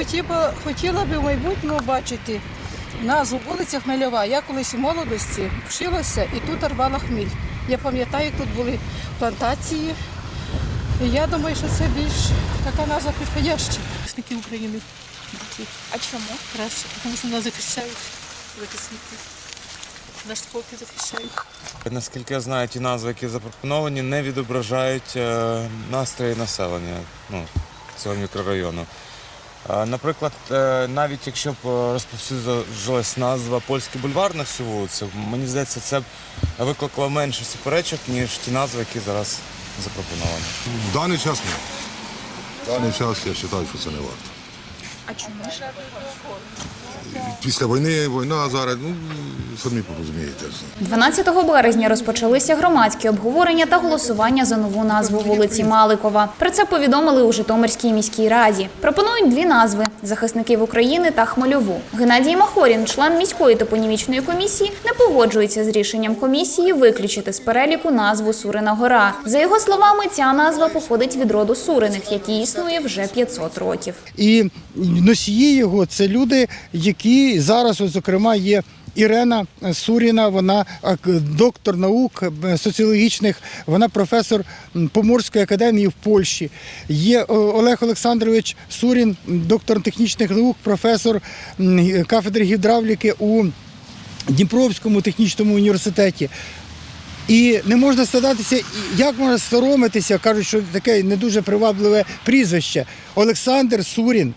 Хотіла, хотіла би в майбутньому бачити назву вулиця Хмельова. Я колись у молодості вчилася і тут рвала хміль. Я пам'ятаю, тут були плантації. І я думаю, що це більш така назва підходяща. Захисники України. А чому? Краще, тому що нас захищають захисники. Наш спокій захищають. Наскільки я знаю, ті назви, які запропоновані, не відображають е, настрої населення ну, цього мікрорайону. Наприклад, е, навіть якщо б е, розповсюджилась назва Польський бульвар на всю вулицю, мені здається, це б викликало менше суперечок, ніж ті назви, які зараз запропоновані. В даний час ні. В даний час я вважаю, що це не варто. А чому? Після війни, війна зараз, ну, самі порозумієте. 12 березня розпочалися громадські обговорення та голосування за нову назву вулиці Маликова. Про це повідомили у Житомирській міській раді. Пропонують дві назви: захисників України та Хмельову. Геннадій Махорін, член міської топонімічної комісії, не погоджується з рішенням комісії виключити з переліку назву Сурина Гора. За його словами, ця назва походить від роду Суриних, який існує вже 500 років. І носії його це люди, які зараз, зокрема, є. Ірена Суріна, вона доктор наук е, соціологічних, вона професор Поморської академії в Польщі. Є Олег Олександрович Сурін, доктор технічних наук, професор кафедри гідравліки у Дніпровському технічному університеті. І не можна стадатися, як можна соромитися, кажуть, що таке не дуже привабливе прізвище. Олександр Сурін,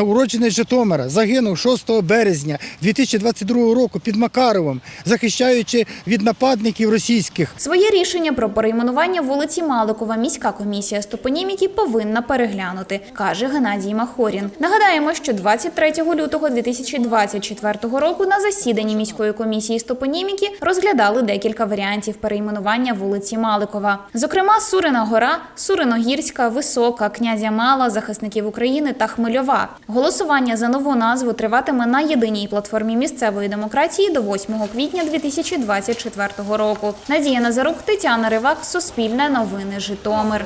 уроджений з Житомира, загинув 6 березня 2022 року під Макаровом, захищаючи від нападників російських. Своє рішення про перейменування вулиці Маликова міська комісія з топоніміки повинна переглянути, каже Геннадій Махорін. Нагадаємо, що 23 лютого 2024 року на засіданні міської комісії з топоніміки розглядали декілька варіантів перейменування вулиці Маликова. Зокрема, Сурина Гора, Суриногірська, Висока, Князя Мала, захисників України та Хмельова. Голосування за нову назву триватиме на єдиній платформі місцевої демократії до 8 квітня 2024 року. Надія Назарук, Тетяна Ривак, Суспільне новини, Житомир.